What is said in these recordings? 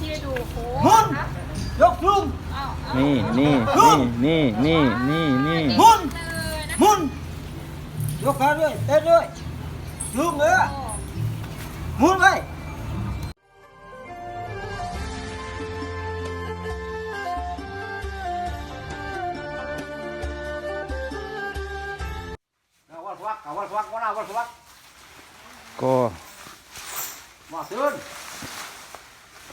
ชี้ให้ดูโค้หมุนนะยกลุงอ้าวอ้าวนี่นี่นี่นี่นี่นี่นี่หมุนเออนะหมุนยกขาด้วยเต้นด้วยลุงเออโอ้หมุนไปเอาวัดวักเอาวัดวักวัดเอาวัดวักก็มาตื่น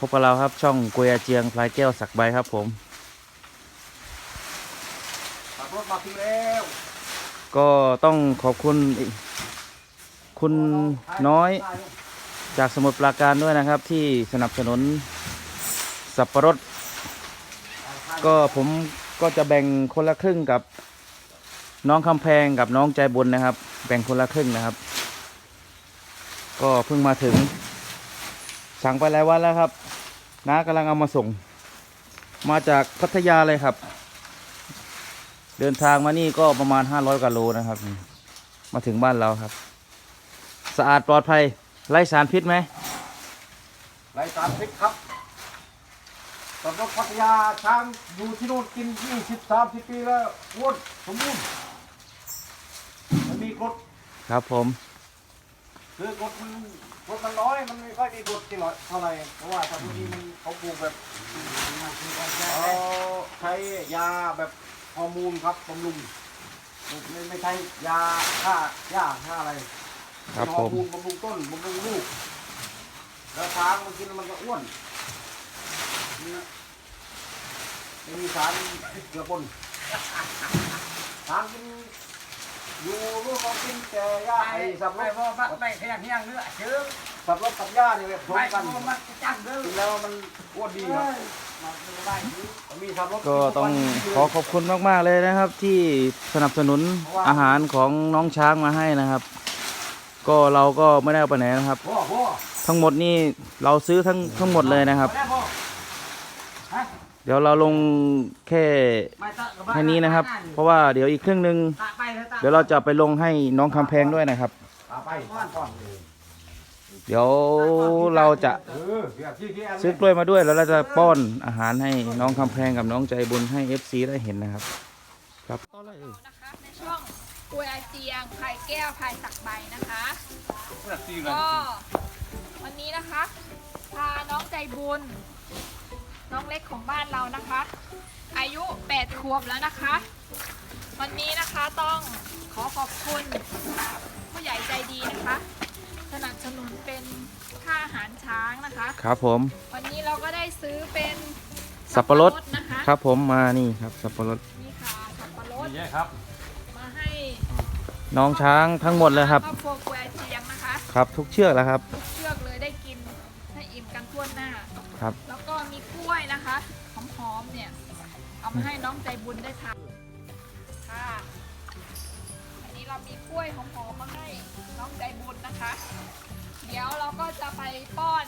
พบกับเราครับช่องกุยอาเจียงพลายแก้วสักใบครับผมขับรถมาถึงแล้ว ก็ต้องขอบคุณคุณน้อยจากสมุทรปราการด้วยนะครับ ที่สนับสนุนสับปะรด ก็ผมก็จะแบ่งคนละครึ่งกับน้องคำแพงกับน้องใจบุญนะครับ แบ่งคนละครึ่งนะครับ ก็เพิ่งมาถึง สั่งไปหลายวันแล้วครับ น้ากำลังเอามาส่ง มาจากพัทยาเลยครับ เดินทางมานี่ก็ประมาณ 500กว่าโลนะครับ มาถึงบ้านเราครับ สะอาดปลอดภัยไร้สารพิษไหมไรสารพิษครับตำรวจพัทยาช้างอยู่ที่โน่นกิน 20 30 ปีแล้วอ้วนสมบูรณ์มันมีกรดครับผมคือกรดมัน กรดมันน้อยมันไม่ค่อยมีกรดกี่ร้อยเท่าไหร่เพราะว่าทางที่มันเขาปลูกแบบเขาใช้ยาแบบฮอร์โมนครับบำรุงไม่ไม่ใช่ยาฆ่าหญ้าฆ่าอะไรครับฮผอมร์โมนบำรุงต้นบำรุงลูกแล้วช้างมันกินแล้วมันก็อ้วนนี่นะไม่มีสารพิษเกลือปนช้างกิน อยู่ลูกเขากินแต่หญ้าไอ้สับไม่รพอดไม่เพียงเพียงเนื้อชื้อสับรถกับหญ้าเนี่ยแบบพร้อไม่มกันพอมันจังเด้อกินแล้วมันอ้วนดีครับมันไม่ได้ชื้อมีสับรถ ก็ต้องขอขอบคุณมากๆเลยนะครับ ที่สนับสนุนอาหารของน้องช้างมาให้นะครับ ก็เราก็ไม่ได้เอาไปไหนนะครับ พ่อพ่อทั้งหมดนี่เราซื้อทั้งทั้งหมดเลยนะครับแม่พ่อเดี๋ยวเราลงแค่ไม่ต้องกับแค่นี้นะครับ เพราะว่าเดี๋ยวอีกครึ่งหนึ่งตะไปเถอะตะเดี๋ยวเราจะไปลงให้น้องคำแพงด้วยนะครับตาไปก่อนก่อนเดี๋ยวเราจะเออเดี๋ยวที่ที่อันซื้อกล้วยมาด้วยแล้วเราจะป้อนอาหารให้น้องคำแพงกับน้องใจบุญให้ FC ได้เห็นนะครับ ครับเรานะคะในช่องกวยอาเจียงพายแก้วพายสักใบนะคะก็วันนี้นะคะพาน้องใจบุญ น้องเล็กของบ้านเรานะคะ อายุ 8 ขวบแล้วนะคะ วันนี้นะคะต้องขอขอบคุณผู้ใหญ่ใจดีนะคะ สนับสนุนเป็นค่าอาหารช้างนะคะ ครับผมวันนี้เราก็ได้ซื้อเป็นสับปะรดนะคะครับผมมานี่ครับ สับปะรดนี่ค่ะสับปะรดนี่ครับ มาให้น้องช้างทั้งหมดเลยครับครอบครัวกวยอาเจียงนะคะ ครับทุกเชือกแล้วครับทุก เอามาให้น้องใจบุญได้ทานค่ะ อันนี้เรามีกล้วยหอมๆมาให้น้องใจบุญนะคะ เดี๋ยวเราก็จะไปป้อน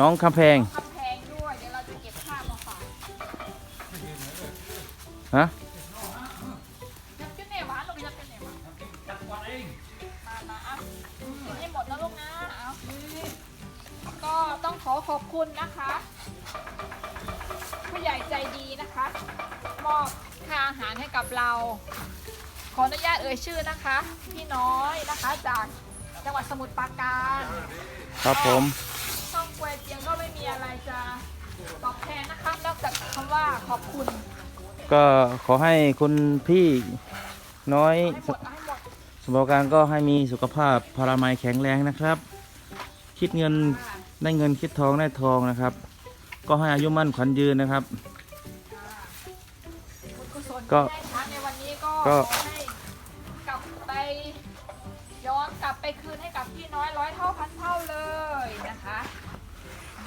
น้องคำแพงคำแพงด้วย เดี๋ยวเราจะเก็บภาพมาฝากฮะจับขึ้นไหนวะลงไปจับขึ้นไหนวะจับก่อนเองมามาเอากินให้หมดนะลูกนะเอาก็ต้องขอขอบคุณนะคะ ผู้ใหญ่ใจดี นะคะ มอบค่าอาหารให้กับเรา ขออนุญาตเอ่ยชื่อนะคะ พี่น้อยนะคะจากจังหวัดสมุทรปราการครับผมช่องกวยเจียงก็ไม่มีอะไรจะตอบแทนนะคะนอกจากคำว่าขอบคุณก็ขอให้คุณพี่น้อยให้หมดให้หมดสมบูรณ์การก็ให้มีสุขภาพพลามัยแข็งแรงนะครับ คิดเงินค่ะ ได้เงินคิดทองได้ทองนะครับ ก็ให้อายุมั่นขวัญยืนนะครับบุญ กุศลก็ที่ได้ทานในวันนี้ก็ก็ขอให้กลับไปย้อนกลับไปคืนให้กับพี่น้อยร้อยเท่าพันเท่าเลยนะคะ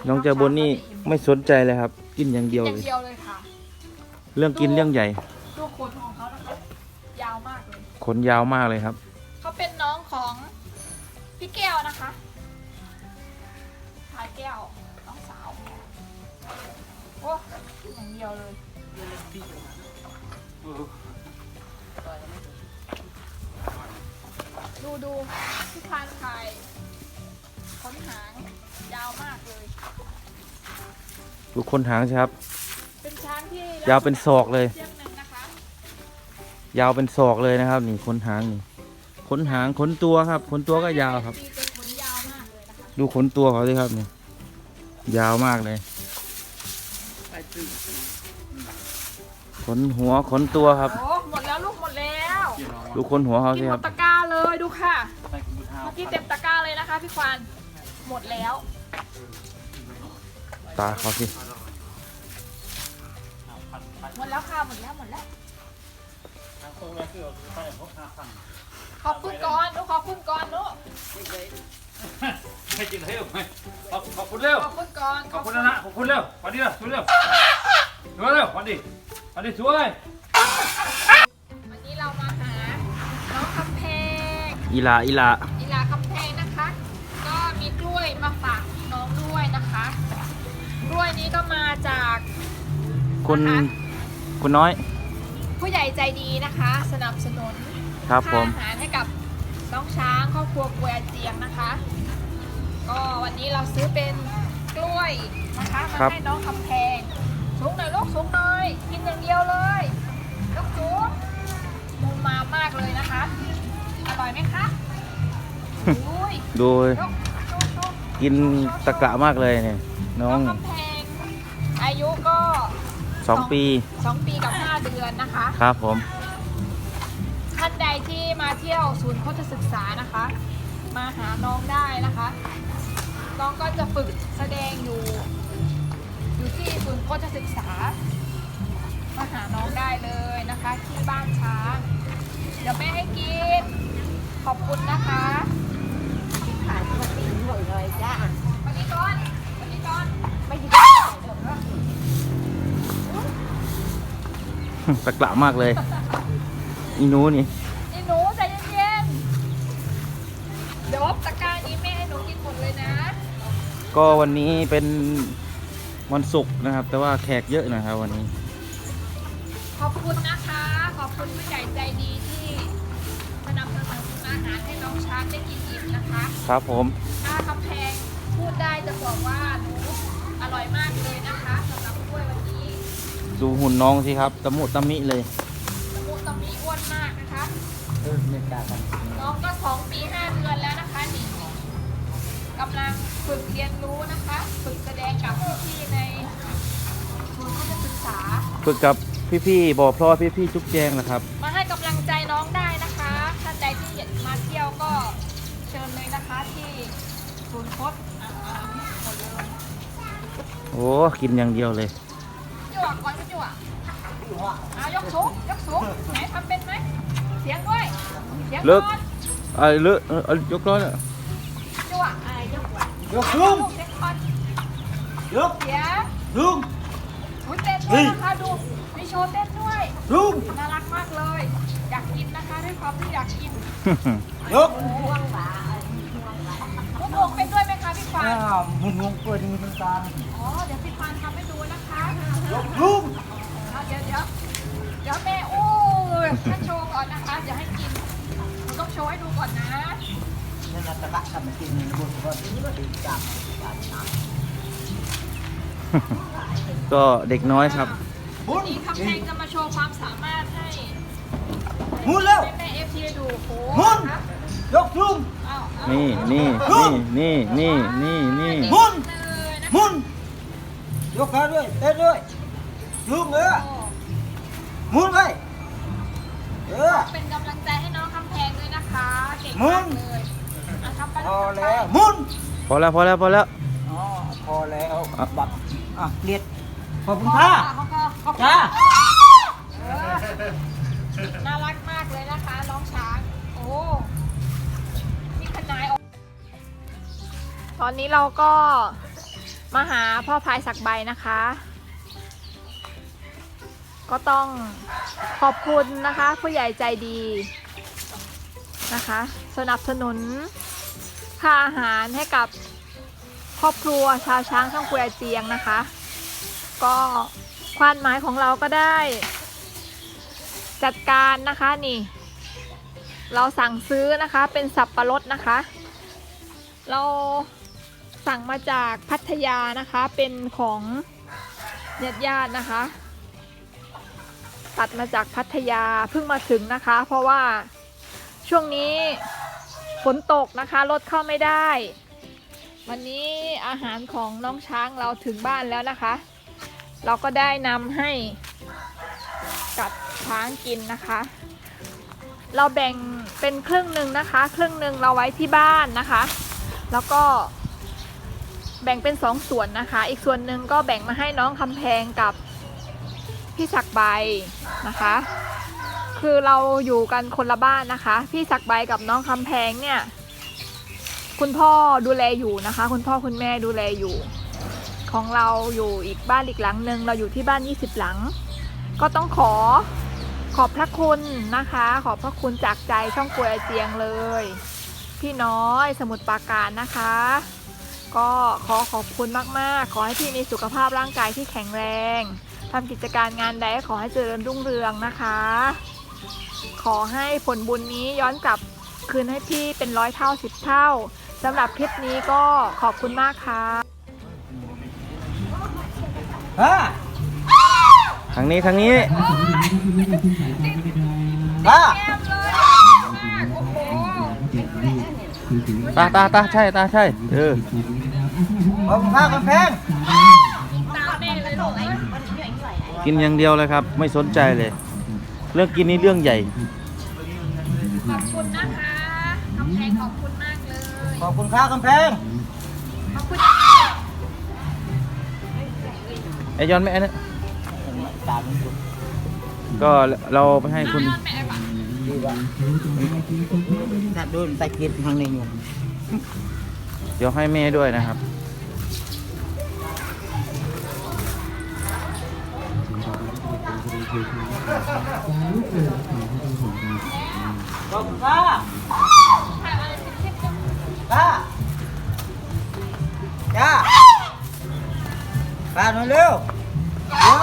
น้องเจอบุญนี่ไม่สนใจเลยครับ กินอย่างเดียวอเลย่างยเดียวเลยค่ะ เรื่องกินเรื่องใหญ่ดูขนของเขานะคะยาวมากเลย ขนยาวมากเลยครับ เขาเป็นน้องของพี่แก้วนะคะพายแก้วน้องสาวโอ้อย่างเดียวเลย ดูดูที่พานไข่ขนหางยาวมากเลย ดูคนหางสิครับ เป็นช้างที่ยาวเป็นศอกเลย เชือกหนึ่งนะคะยาวเป็นศอกเลยนะครับ นี่ขนหางนี่ขนหางขนตัวครับขนตัวก็ยาวครับ มีเป็นขนยาวมากเลยนะคะ ดูขนตัวเขาสิครับนี่ยาวมากเลย ไปซื้อ ขนหัวขนตัวครับ โอ้หมดแล้วลูกหมดแล้วดูขนหัวเขากินสิหคมรับ ดตะกร้าเลยดูค่ะไปกินข้าวเมื่อกี้เต็มตะกร้าเลยนะคะพี่ควานหมดแล้วตาเขาสิ หมดแล้วค่ะหมดแล้วหมดแล้วตรงนี้คือไปพบหาสั่งขอบคุณก่อนลูกขอบคุณก่อนลูกให้กินให้เร็วไหมขอบขอบคุณเร็วขอบคุณก่อนขอบคุณนะนะขอบคุณเร็ววันนี้เร็วช่วยเร็วช่วยเร็ววัน นี้วันนี้ช่วย วันนี้เรามาหาน้องคำแพงอีหลาอีหลาอีลาคำแพงนะคะ ก็มีกล้วยมาฝากน้องด้วยนะคะ กล้วยนี้ก็มาจากคุณนะคะคุณน้อย ผู้ใหญ่ใจดีนะคะ สนับสนุนครับผมค่าอาหารให้กับน้องช้างครอบครัวกล้วยอาเจียงนะคะ ก็วันนี้เราซื้อเป็นกล้วยนะคะมาครับ ให้น้องคำแพง สูงหน่อยลูกสูงหน่อย กินอย่างเดียวเลยยกสูงมุมมามากเลยนะคะ อร่อยไหมคะอุ้ยดูยกยกยกกินตะกะมากเลยเนี่ยน้น้อองงคำแพงอายุก็สองปีสองปีกับห้าเดือนนะคะ ครับผม ท่านใดที่มาเที่ยวศูนย์โฆษศึกษานะคะ มาหาน้องได้นะคะ น้องก็จะฝึกแสดงอยู่ อยู่ที่ศูนย์โฆษศึกษามาหาน้องได้เลยนะคะที่บ้านช้างเดี๋ยวแม่ให้กินขอบคุณนะคะขายปกติหมดเลยจ้าวันนี้ก่อนวันนี้ก่อนไม่ได้ตะกะมากเลยอีหนูนี่นี่หนูใจเย็นๆเดี๋ยวตะกร้านี้แม่ให้หนูกินหมดเลยนะ ก็วันนี้เป็น วันศุกร์นะครับ แต่ว่าแขกเยอะนะครับวันนี้ ขอบคุณนะคะ ขอบคุณผู้ใหญ่ใจดีที่สนับสนุนอาหารให้น้องช้างได้กินอิ่มนะคะ ครับผม ถ้าคำแพงพูดได้จะบอกว่าหนูอร่อยมากเลยนะคะสำหรับกล้วยวันนี้ดูหุ่นน้องสิครับตะมุตะมิเลยตะมุตะมีอ้วนมากนะคะ เออไม่กล้าทน้องก็สองปีห้าเดือนแล้วนะคะนี่กำลังฝึกเรียนรู้ ฝึกกับพี่ๆบอพลอยพี่ๆจุ๊บแจงนะครับ มาให้กำลังใจน้องได้นะคะท่านใดที่อยากมาเที่ยวก็เชิญเลยนะคะที่ศูนย์โคดอ่าหมดเลยโอ้กินอย่างเดียวเลย จั่วก่อนก็จั่วเอายกสูงยกสูงไหนทำเป็นไหมเสียงด้วยเสียงเลิก ก่อนเอ้ยเลอะเอ้ยเอายกร้อยเลยจั่วอ่ายกว่ะยกลุงเสียงก่อนยก เสียงลุงอุ้ย เต้นด้วยนะคะดูมีโชว์เต้นด้วย ลุงน่ารักมากเลย อยากกินนะคะด้วยความที่อยากกินยกห่วงหวาลูกโป่งเป็นด้วยไหมคะพี่ำฟานอ้าวมึงงงตัวนี้มันตามอ๋อ เดี๋ยวพี่ฟานทำให้ดูนะคะยกลุงเดี๋ยวเดี๋ยวเดี๋ยวแม่อู้ถ้าโชว์ก่อนนะคะเดี๋ยวให้กินหนูต้องโชว์ให้ดูก่อนนะนั่นน่ะตะกะทำกินในบุญก็ดีก็ดีจับ ก็เด็กน้อยครับหมุนนี่คำแพงจะมาโชว์ความสามารถให้หมุนแล้ว แม่เอฟทีดูโอ้หมุนคะยกลุงเอาเอานี่นี่นี่นี่นี่นี่นี่หมุนเลยนะหมุน ยกขาด้วย เต้นด้วยลุงเออโอ้หมุนไปเออ เป็นกำลังใจให้น้องคำแพงด้วยนะคะ เก่งหมุมานกเลยอะทำไปพอทำไปแล้วหมุน พอแล้วพอแล้วพอแล้ว อ๋อ พอแล้วอะบัตรอะเลียด ขอบคุณพอค่ะพอพอพอจ้า เออน่ารักมากเลยนะคะน้องช้าง โอ้มีขนายออกตอนนี้เราก็มาหาพ่อพายสักใบนะคะ ก็ต้องขอบคุณนะคะ ผู้ใหญ่ใจดีนะคะ สนับสนุนค่าอาหารให้กับครอบครัวชาวช้างช่างกุยอาเจียงนะคะ ก็ควานไม้ของเราก็ได้ จัดการนะคะนี่ เราสั่งซื้อนะคะเป็นสับปะรดนะคะ เราสั่งมาจากพัทยานะคะเป็นของญาติญาตินะคะ ตัดมาจากพัทยาเพิ่งมาถึงนะคะ เพราะว่าช่วงนี้ฝนตกนะคะรถเข้าไม่ได้ วันนี้อาหารของน้องช้างเราถึงบ้านแล้วนะคะ เราก็ได้นำให้กับช้างกินนะคะ เราแบ่งเป็นครึ่งหนึ่งนะคะ ครึ่งหนึ่งเราไว้ที่บ้านนะคะ แล้วก็แบ่งเป็นสองส่วนนะคะ อีกส่วนหนึ่งก็แบ่งมาให้น้องคำแพงกับพี่ศักดิ์ใบนะคะ คือเราอยู่กันคนละบ้านนะคะ พี่ศักดิ์ใบกับน้องคำแพงเนี่ย คุณพ่อดูแลอยู่นะคะ คุณพ่อคุณแม่ดูแลอยู่ ของเราอยู่อีกบ้านอีกหลังหนึ่งเราอยู่ที่บ้าน 20 หลัง ก็ต้องขอขอบพระคุณนะคะ ขอบพระคุณจากใจช่องกวยอาเจียงเลย พี่น้อยสมุทรปราการนะคะ ก็ขอขอบคุณมากๆ ขอให้พี่มีสุขภาพร่างกายที่แข็งแรงทำกิจการงานใดขอให้เจริญรุ่งเรืองนะคะ ขอให้ผลบุญนี้ย้อนกลับคืนให้พี่เป็นร้อยเท่าสิบเท่าสำหรับคลิปนี้ก็ขอบคุณมากค่ะ ฮะทางนี้ทางนี้ฮะตาตาตาใช่ตาใช่เออผมข้าวกำแพงกินอย่างเดียวเลยครับ ไม่สนใจเลย เรื่องกินนี่เรื่องใหญ่ ขอบคุณนะคะคำแพงขอบคุณมากเลย ขอบคุณข้าวกำแพง อยอนไม่อันนั้นตามมันดูก็เราไปให้คุณแม่ก่อนดีว่าถ้าโดนตะเกียบทางในอยู่เดี๋ยวให้แม่ด้วยนะครับ ขอบคุณข้าข้าจ้า ข้าหน่อยเร็วเร็ว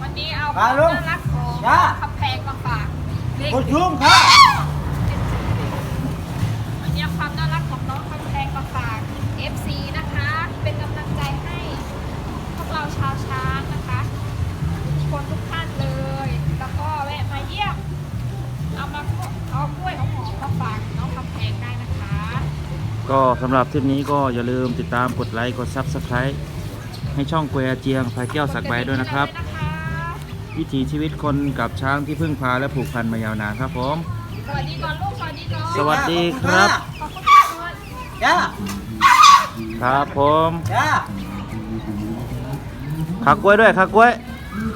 วันนี้เอามาลุงน่ารักของจ้า คำแพงมาฝากเลขกดชุ่มข้าวันนี้เอาความน่ารักของน้องคำแพงมาฝาก FC นะคะ เป็นกำลังใจให้พวกเราชาวช้างนะคะทุกคนทุกท่านเลย แล้วก็แวะมาเยี่ยม เอามาเอากล้วยหอมๆมาฝากน้องคำแพงได้นะคะ ก็สำหรับทริปนี้ก็อย่าลืมติดตามกดไลค์ กด Subscribe ให้ช่องกวยอาเจียงพายแก้วสักใบด้วยนะครับ วิถีชีวิตคนกับช้างที่พึ่งพาและผูกพันมายาวนานครับผม สวัสดีก่อนลูก สวัสดีก่อนสวัสดีครับ ขอบคุณก่อนจ้าครับผมจ้าขากล้วยด้วยขากล้วย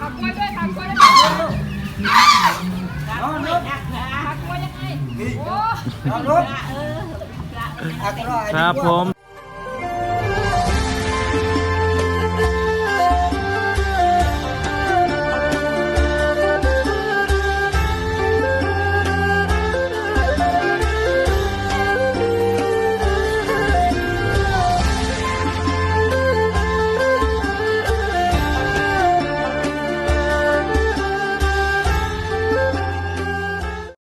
ขอบคุณด้วยขอบคุณด้วย นอนลุกขอบคุณยังไง โอ้ นอนลุกอักรอยครับผม